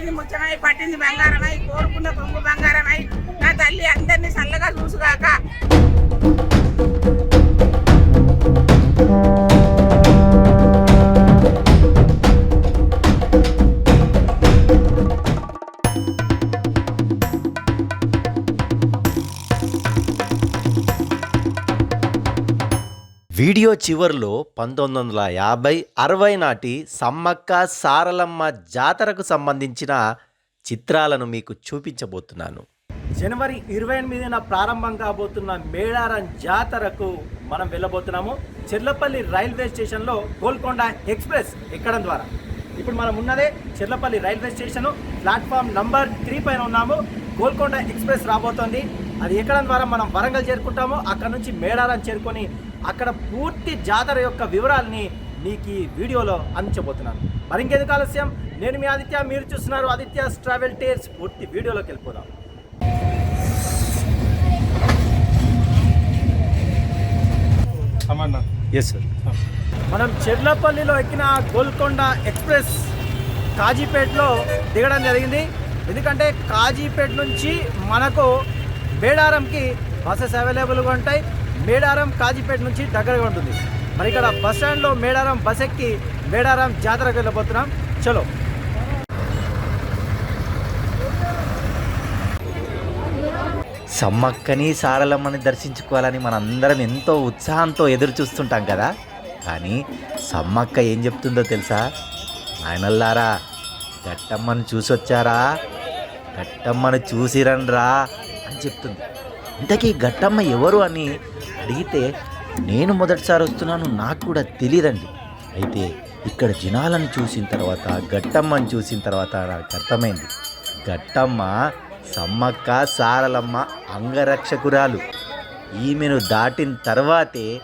పట్టింది ముచ్చమై పట్టింది బంగారమై కోరుకున్న కొంగు బంగారమై. నా తల్లి అందరినీ చల్లగా చూసుగాక. వీడియో చివరిలో పంతొమ్మిది వందల యాభై అరవై నాటి సమ్మక్క సారలమ్మ జాతరకు సంబంధించిన చిత్రాలను మీకు చూపించబోతున్నాను. జనవరి ఇరవై ఎనిమిదిన ప్రారంభం కాబోతున్న మేడారం జాతరకు మనం వెళ్ళబోతున్నాము. చెర్లపల్లి రైల్వే స్టేషన్లో గోల్కొండ ఎక్స్ప్రెస్ ఎక్కడం ద్వారా. ఇప్పుడు మనం ఉన్నదే Cherlapalli railway station. Platform number three పైన ఉన్నాము. గోల్కొండ ఎక్స్ప్రెస్ రాబోతోంది. అది ఎక్కడం ద్వారా మనం వరంగల్ చేరుకుంటాము. అక్కడ నుంచి మేడారం చేరుకొని అక్కడ పూర్తి జాతర యొక్క వివరాలని మీకు ఈ వీడియోలో అందించబోతున్నాను. మరి ఇంకెందుకు ఆలస్యం? నేను మీ ఆదిత్య మీరు చూస్తున్నారు ఆదిత్య ట్రావెల్ టేర్స్ పూర్తి వీడియోలోకి వెళ్ళిపోదాం. ఎస్ సార్ మనం చెర్లపల్లిలో ఎక్కిన గోల్కొండ ఎక్స్ప్రెస్ కాజీపేటలో దిగడం జరిగింది. ఎందుకంటే కాజీపేట నుంచి మనకు మేడారంకి బస్సెస్ అవైలబుల్గా ఉంటాయి. మేడారం కాజీపేట నుంచి దగ్గరగా ఉంటుంది. మరి ఇక్కడ బస్ స్టాండ్లో మేడారం బస్ ఎక్కి మేడారం జాతరకు వెళ్ళబోతున్నాం. చలో. సమ్మక్కని సారలమ్మని దర్శించుకోవాలని మనందరం ఎంతో ఉత్సాహంతో ఎదురు చూస్తుంటాం కదా. కానీ సమ్మక్క ఏం చెప్తుందో తెలుసా? ఆయనల్లారా గట్టమ్మను చూసొచ్చారా? గట్టమ్మను చూసిరండ్రా అని చెప్తుంది. ఇంతకీ గట్టమ్మ ఎవరు అని అడిగితే నేను మొదటిసారి వస్తున్నాను నాకు కూడా తెలియదండి అయితే ఇక్కడ జనాలను చూసిన తర్వాత గట్టమ్మని చూసిన తర్వాత నాకు అర్థమైంది. గట్టమ్మ సమ్మక్క సారలమ్మ అంగరక్షకురాలు. ఈమెను దాటిన తర్వాతే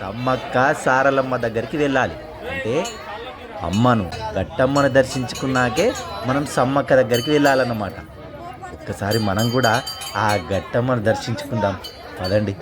సమ్మక్క సారలమ్మ దగ్గరికి వెళ్ళాలి. అంటే అమ్మను గట్టమ్మను దర్శించుకున్నాకే మనం సమ్మక్క దగ్గరికి వెళ్ళాలన్నమాట. ఒక్కసారి మనం కూడా ఆ గట్టమ్మను దర్శించుకుందాం. పదండి.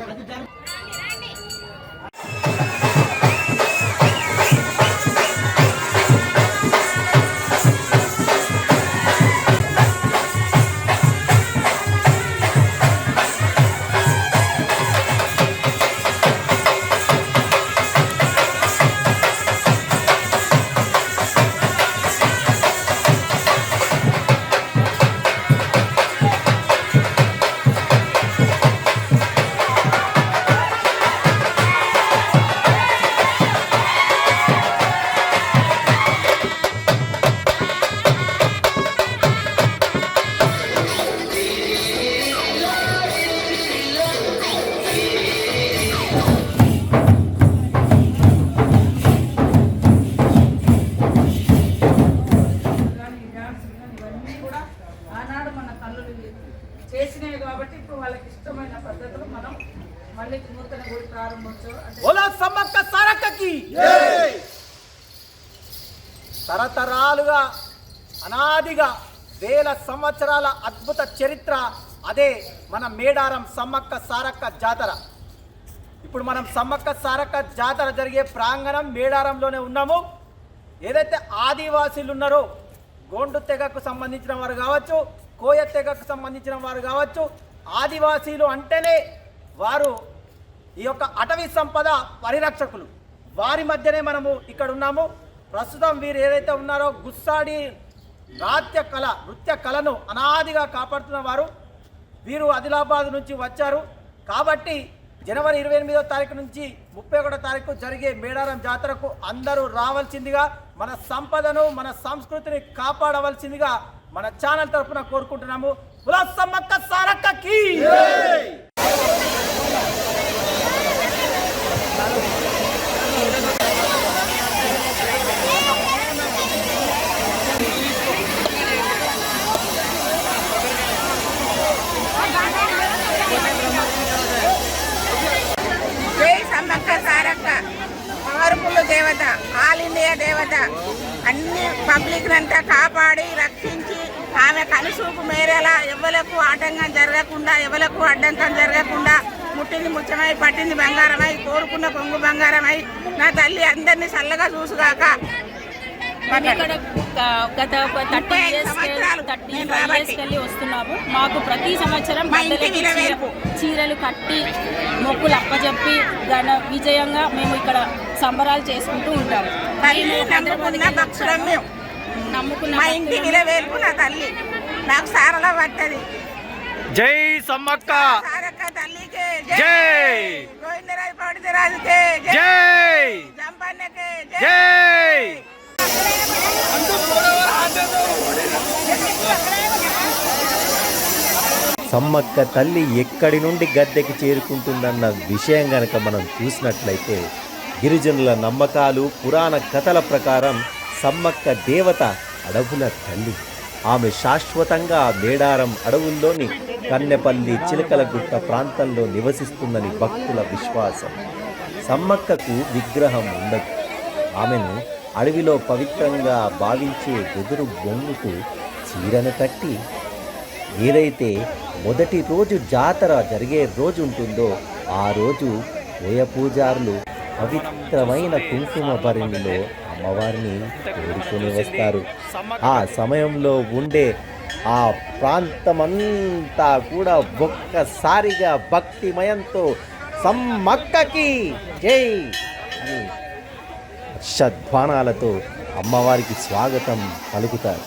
కూడా ఆనాడు మన తల్లులు చేసినవి కాబట్టి ఇప్పుడు వాళ్ళకి ఇష్టమైన పద్ధతులు మనం మళ్ళీ నూతన గుడి ప్రారంభించు అంటే ఓలా సమ్మక్క సారక్కకి! తరతరాలుగా అనాదిగా వేల సంవత్సరాల అద్భుత చరిత్ర అదే మన మేడారం సమ్మక్క సారక్క జాతర. ఇప్పుడు మనం సమ్మక్క సారక్క జాతర జరిగే ప్రాంగణం మేడారంలోనే ఉన్నాము. ఏదైతే ఆదివాసీలు ఉన్నారో గోండు తెగకు సంబంధించిన వారు కావచ్చు కోయ తెగకు సంబంధించిన వారు కావచ్చు ఆదివాసీలు అంటేనే వారు ఈ యొక్క అటవీ సంపద పరిరక్షకులు. వారి మధ్యనే మనము ఇక్కడ ఉన్నాము. ప్రస్తుతం వీరు ఏదైతే ఉన్నారో గుస్సాడి నాట్య కళ నృత్య కళను అనాదిగా కాపాడుతున్న వారు. వీరు ఆదిలాబాద్ నుంచి వచ్చారు. కాబట్టి జనవరి ఇరవై ఎనిమిదో తారీఖు నుంచి ముప్పై ఒకటో తారీఖు జరిగే మేడారం జాతరకు అందరూ రావాల్సిందిగా మన సంపదను మన సంస్కృతిని కాపాడవలసిందిగా మన ఛానల్ తరఫున కోరుకుంటున్నాము. సమ్మక్క సారక్కకి జై సమ్మక్క సారక్క పవర్ఫుల్ దేవత ఆల్ ఇండియా దేవత అన్ని పబ్లిక్ అంతా కాపాడి రక్షించి ఆమె కనుసూపు మేరేలా ఎవలకు ఆటంకం జరగకుండా ఎవలకు అడ్డంకం జరగకుండా ముట్టింది ముచ్చమై పట్టింది బంగారమై కోరుకున్న కొంగు బంగారమై. నా తల్లి అందరినీ చల్లగా చూసుగాక. గత థర్టీ ఇయర్స్ వెళ్ళి వస్తున్నాము. మాకు ప్రతి సంవత్సరం. చీర- చీరలు కట్టి మొక్కులు అప్పచెప్పి ఘన విజయంగా మేము ఇక్కడ సంబరాలు చేసుకుంటూ ఉంటాము. మా ఇంటి నా తల్లి. నాకు సారల పట్టది. జై సమ్మక్క. సారక్క తల్లికే జై. గోవిందరాజు పౌడిదరాజుకే జై. జంపన్నకే జై. సమ్మక్క తల్లి ఎక్కడి నుండి గద్దెకి చేరుకుంటుందన్న విషయం గనక మనం చూసినట్లయితే గిరిజనుల నమ్మకాలు పురాణ కథల ప్రకారం సమ్మక్క దేవత అడవుల తల్లి. ఆమె శాశ్వతంగా మేడారం అడవుల్లోని కన్నెపల్లి చిలకలగుట్ట ప్రాంతంలో నివసిస్తుందని భక్తుల విశ్వాసం. సమ్మక్కకు విగ్రహం ఉండదు. ఆమెను అడవిలో పవిత్రంగా భావించే వెదురు బొంగుకు చీరను కట్టి ఏదైతే మొదటి రోజు జాతర జరిగే రోజు ఉంటుందో ఆ రోజు పూజారులు పవిత్రమైన కుంకుమ భరణిలో అమ్మవారిని కోరుకుని వస్తారు. ఆ సమయంలో ఉండే ఆ ప్రాంతమంతా కూడా ఒక్కసారిగా భక్తిమయంతో సమ్మక్కకి జై అని హర్షధ్వానాలతో అమ్మవారికి స్వాగతం పలుకుతారు.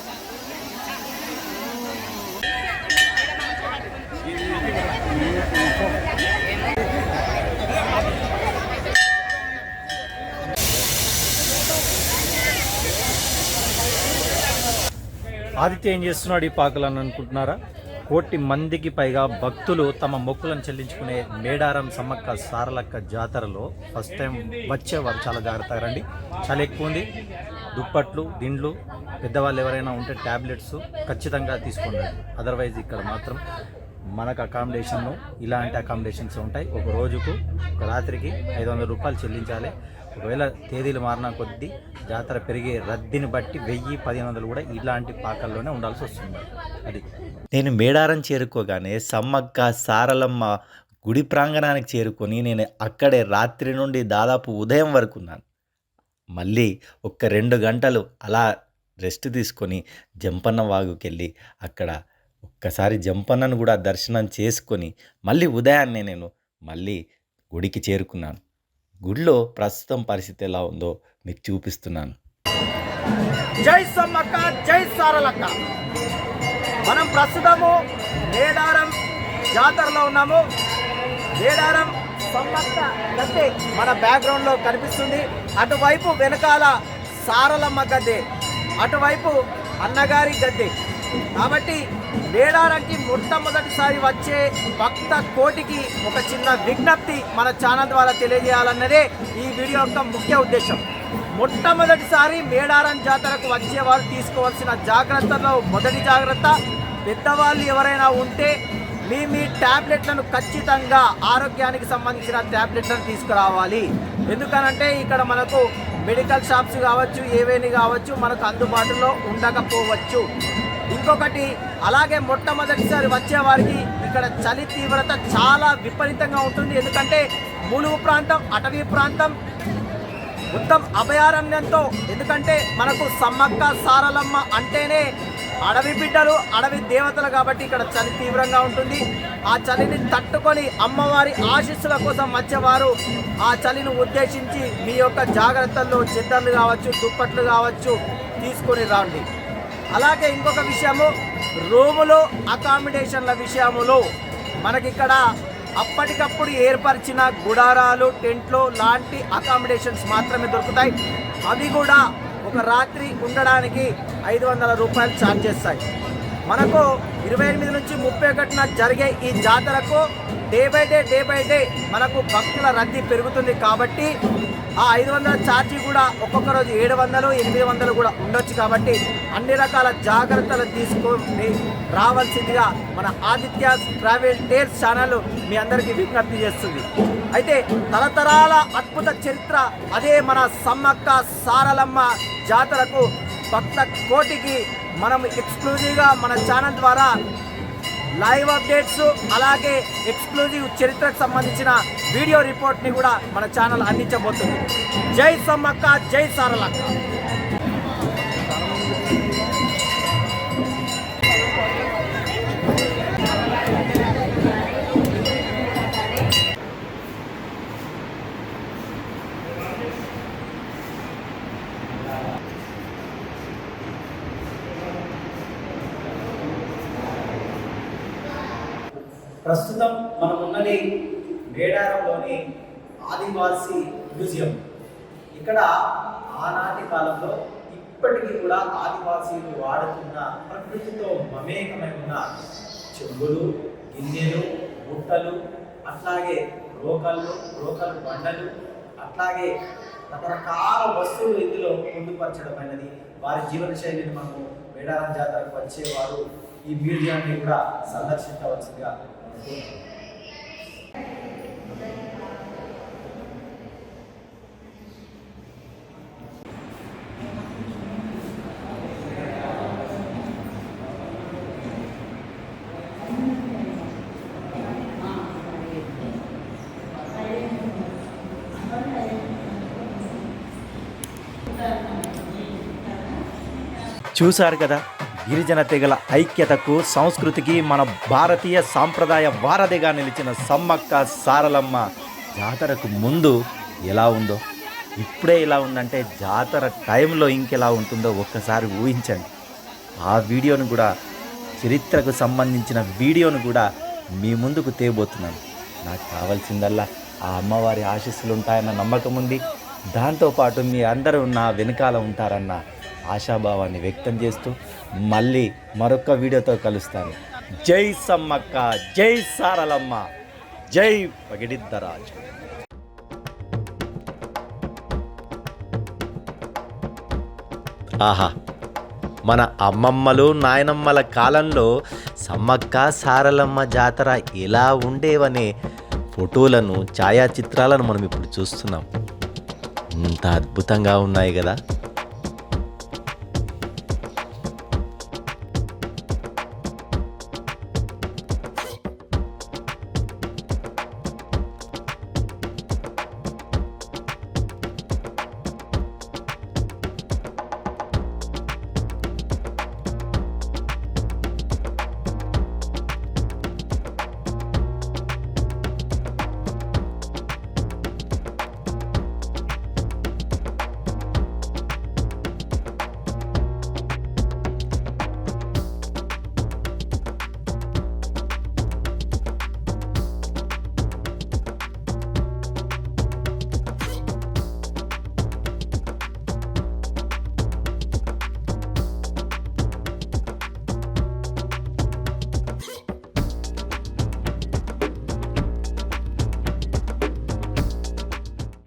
ఆదిత్య ఏం చేస్తున్నాడు ఈ పాకలు అని అనుకుంటున్నారా? కోటి మందికి పైగా భక్తులు తమ మొక్కులను చెల్లించుకునే మేడారం సమ్మక్క సారలక్క జాతరలో ఫస్ట్ టైం వచ్చేవారు. చాలా జాగ్రత్తగా రండి. చాలా ఎక్కువ ఉంది. దుప్పట్లు దిండ్లు పెద్దవాళ్ళు ఎవరైనా ఉంటే ట్యాబ్లెట్స్ ఖచ్చితంగా తీసుకోండి. అదర్వైజ్ ఇక్కడ మాత్రం మనకు అకామిడేషన్ ఇలాంటి అకామిడేషన్స్ ఉంటాయి. ఒక రోజుకు ఒక రాత్రికి ఐదు వందల రూపాయలు చెల్లించాలి. ఒకవేళ తేదీలు మారిన కొద్దీ జాతర పెరిగే రద్దీని బట్టి వెయ్యి పదిహేను వందలు కూడా ఇలాంటి పాకల్లోనే ఉండాల్సి వస్తుంది. అది. నేను మేడారం చేరుకోగానే సమ్మక్క సారలమ్మ గుడి ప్రాంగణానికి చేరుకొని నేను అక్కడే రాత్రి నుండి దాదాపు ఉదయం వరకు ఉన్నాను. మళ్ళీ ఒక్క రెండు గంటలు అలా రెస్ట్ తీసుకొని జంపన్న వాగుకెళ్ళి అక్కడ ఒక్కసారి జంపన్నను కూడా దర్శనం చేసుకొని మళ్ళీ ఉదయాన్నే నేను మళ్ళీ గుడికి చేరుకున్నాను. గుడిలో ప్రస్తుతం పరిస్థితి ఎలా ఉందో మీకు చూపిస్తున్నాను. జై సమ్మక్క జై సారలక్క. మనం ప్రస్తుతము మేడారం జాతరలో ఉన్నాము. మేడారం సమ్మక్క గద్దె మన బ్యాక్గ్రౌండ్లో కనిపిస్తుంది. అటువైపు వెనకాల సారలమ్మ గద్దె అటువైపు అన్నగారి గద్దె కాబట్టి మేడారంకి మొట్టమొదటిసారి వచ్చే భక్త కోటికి ఒక చిన్న విజ్ఞప్తి మన ఛానల్ ద్వారా తెలియజేయాలన్నదే ఈ వీడియో యొక్క ముఖ్య ఉద్దేశం. మొట్టమొదటిసారి మేడారం జాతరకు వచ్చేవారు తీసుకోవాల్సిన జాగ్రత్తలో మొదటి జాగ్రత్త పెద్దవాళ్ళు ఎవరైనా ఉంటే మీ మీ ట్యాబ్లెట్లను ఖచ్చితంగా ఆరోగ్యానికి సంబంధించిన ట్యాబ్లెట్లను తీసుకురావాలి. ఎందుకనంటే ఇక్కడ మనకు మెడికల్ షాప్స్ కావచ్చు ఏవేని కావచ్చు మనకు అందుబాటులో ఉండకపోవచ్చు. ఇంకొకటి అలాగే మొట్టమొదటిసారి వచ్చే వారికి ఇక్కడ చలి తీవ్రత చాలా విపరీతంగా ఉంటుంది. ఎందుకంటే ములుగు ప్రాంతం అటవీ ప్రాంతం మొత్తం అభయారణ్యంతో. ఎందుకంటే మనకు సమ్మక్క సారలమ్మ అంటేనే అడవి బిడ్డలు అడవి దేవతలు కాబట్టి ఇక్కడ చలి తీవ్రంగా ఉంటుంది. ఆ చలిని తట్టుకొని అమ్మవారి ఆశీస్సుల కోసం వచ్చేవారు. ఆ చలిని ఉద్దేశించి మీ యొక్క జాగ్రత్తల్లో చిద్దర్లు కావచ్చు దుప్పట్లు కావచ్చు తీసుకొని రాండి. అలాగే ఇంకొక విషయము రూములో అకామిడేషన్ల విషయములో. మనకిక్కడ అప్పటికప్పుడు ఏర్పరిచిన గుడారాలు టెంట్లు లాంటి అకామిడేషన్స్ మాత్రమే దొరుకుతాయి. అవి కూడా ఒక రాత్రి ఉండడానికి ఐదు వందల రూపాయలు ఛార్జ్ చేస్తాయి. మనకు ఇరవై ఎనిమిది నుంచి ముప్పై ఒకటిన జరిగే ఈ జాతరకు day by day day by day మనకు భక్తుల రద్దీ పెరుగుతుంది కాబట్టి ఆ ఐదు వందల ఛార్జీ కూడా ఒక్కొక్క రోజు ఏడు వందలు ఎనిమిది వందలు కూడా ఉండొచ్చు కాబట్టి అన్ని రకాల జాగ్రత్తలు తీసుకొని రావాల్సిందిగా మన ఆదిత్య ట్రావెల్ టేర్స్ ఛానల్ మీ అందరికీ విజ్ఞప్తి చేస్తుంది. అయితే తరతరాల అద్భుత చరిత్ర అదే మన సమ్మక్క సారలమ్మ జాతరకు భక్త కోటికి మనం ఎక్స్క్లూజివ్గా మన ఛానల్ ద్వారా లైవ్ అప్డేట్స్ అలాగే ఎక్స్క్లూజివ్ చరిత్రకు సంబంధించిన వీడియో రిపోర్ట్ని కూడా మన ఛానల్ అందించబోతుంది. జై సమ్మక్క జై సారలక్క. ప్రస్తుతం మనం ఉన్నది మేడారంలోని ఆదివాసీ మ్యూజియం. ఇక్కడ ఆనాటి కాలంలో ఇప్పటికీ కూడా ఆదివాసీలు వాడుతున్న ప్రకృతితో మమేకమై ఉన్న చెంబులు గిన్నెలు బుట్టలు అట్లాగే రోకళ్ళు రోకలు బండలు అట్లాగే రకరకాల వస్తువులు ఇందులో పొందుపరచడమైనది. వారి జీవన శైలిని మనము మేడారం జాతరకు వచ్చేవారు. ఈ మ్యూజియాన్ని కూడా సందర్శించవలసిందిగా చూశారు కదా? గిరిజన తెగల ఐక్యతకు సంస్కృతికి మన భారతీయ సాంప్రదాయ వారధిగా నిలిచిన సమ్మక్క సారలమ్మ జాతరకు ముందు ఎలా ఉందో ఇప్పుడే ఇలా ఉందంటే జాతర టైంలో ఇంకెలా ఉంటుందో ఒక్కసారి ఊహించండి. ఆ వీడియోను కూడా చరిత్రకు సంబంధించిన వీడియోను కూడా మీ ముందుకు తేబోతున్నాను. నాకు కావాల్సిందల్లా ఆ అమ్మవారి ఆశీస్సులు ఉంటాయన్న నమ్మకం ఉంది. దాంతోపాటు మీ అందరూ నా వెనకాల ఉంటారన్న ఆశాభావాన్ని వ్యక్తం చేస్తూ మళ్ళీ మరొక వీడియోతో కలుస్తాను. జై సమ్మక్క జై సారలమ్మ జై పగిడిద్దరాజు. ఆహా మన అమ్మమ్మలు నాయనమ్మల కాలంలో సమ్మక్క సారలమ్మ జాతర ఎలా ఉండేవనే ఫోటోలను ఛాయాచిత్రాలను మనం ఇప్పుడు చూస్తున్నాం. ఇంత అద్భుతంగా ఉన్నాయి కదా.